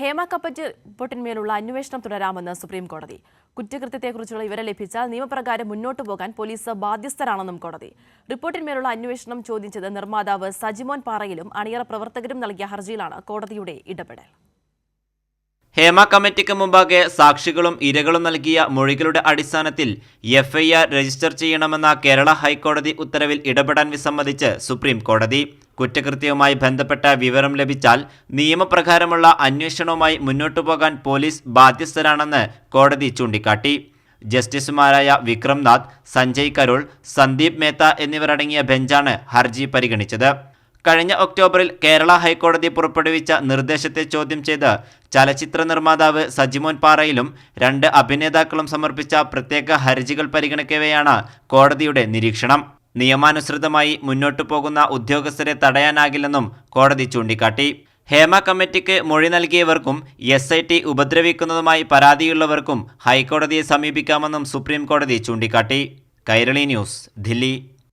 ഹേമ കപ്പറ്റ് റിപ്പോർട്ടിന്മേലുള്ള അന്വേഷണം തുടരാമെന്ന് സുപ്രീം കോടതി കുറ്റകൃത്യത്തെക്കുറിച്ചുള്ള വിവരം ലഭിച്ചാൽ നിയമപ്രകാരം മുന്നോട്ടു പോകാൻ പോലീസ് ബാധ്യസ്ഥരാണെന്നും കോടതി. റിപ്പോർട്ടിന്മേലുള്ള അന്വേഷണം ചോദിച്ചത് നിർമ്മാതാവ് സജിമോൻ പാറയിലും അണിയറ പ്രവർത്തകരും നൽകിയ ഹർജിയിലാണ് കോടതിയുടെ ഇടപെടൽ. ഹേമ കമ്മിറ്റിക്ക് മുമ്പാകെ സാക്ഷികളും ഇരകളും നൽകിയ മൊഴികളുടെ അടിസ്ഥാനത്തിൽ എഫ്ഐആർ രജിസ്റ്റർ ചെയ്യണമെന്ന കേരള ഹൈക്കോടതി ഉത്തരവിൽ ഇടപെടാൻ വിസമ്മതിച്ച് സുപ്രീം കോടതി കുറ്റകൃത്യവുമായി ബന്ധപ്പെട്ട വിവരം ലഭിച്ചാൽ നിയമപ്രകാരമുള്ള അന്വേഷണവുമായി മുന്നോട്ടു പോകാൻ പോലീസ് ബാധ്യസ്ഥരാണെന്ന് കോടതി ചൂണ്ടിക്കാട്ടി. ജസ്റ്റിസുമാരായ വിക്രംനാഥ് സഞ്ജയ് കരോൾ സന്ദീപ് മേത്ത എന്നിവരടങ്ങിയ ബെഞ്ചാണ് ഹർജി പരിഗണിച്ചത്. കഴിഞ്ഞ ഒക്ടോബറിൽ കേരള ഹൈക്കോടതി പുറപ്പെടുവിച്ച നിർദ്ദേശത്തെ ചോദ്യം ചെയ്ത് ചലച്ചിത്ര നിർമ്മാതാവ് സജിമോൻ പാറയിലും രണ്ട് അഭിനേതാക്കളും സമർപ്പിച്ച പ്രത്യേക ഹർജികൾ പരിഗണിക്കവെയാണ് കോടതിയുടെ നിരീക്ഷണം. നിയമാനുസൃതമായി മുന്നോട്ടു പോകുന്ന ഉദ്യോഗസ്ഥരെ തടയാനാകില്ലെന്നും കോടതി ചൂണ്ടിക്കാട്ടി. ഹേമ കമ്മിറ്റിക്ക് മൊഴി നൽകിയവർക്കും എസ് ഐ ടി ഉപദ്രവിക്കുന്നതുമായി പരാതിയുള്ളവർക്കും ഹൈക്കോടതിയെ സമീപിക്കാമെന്നും സുപ്രീം കോടതി ചൂണ്ടിക്കാട്ടി. കൈരളി ന്യൂസ് ദില്ലി.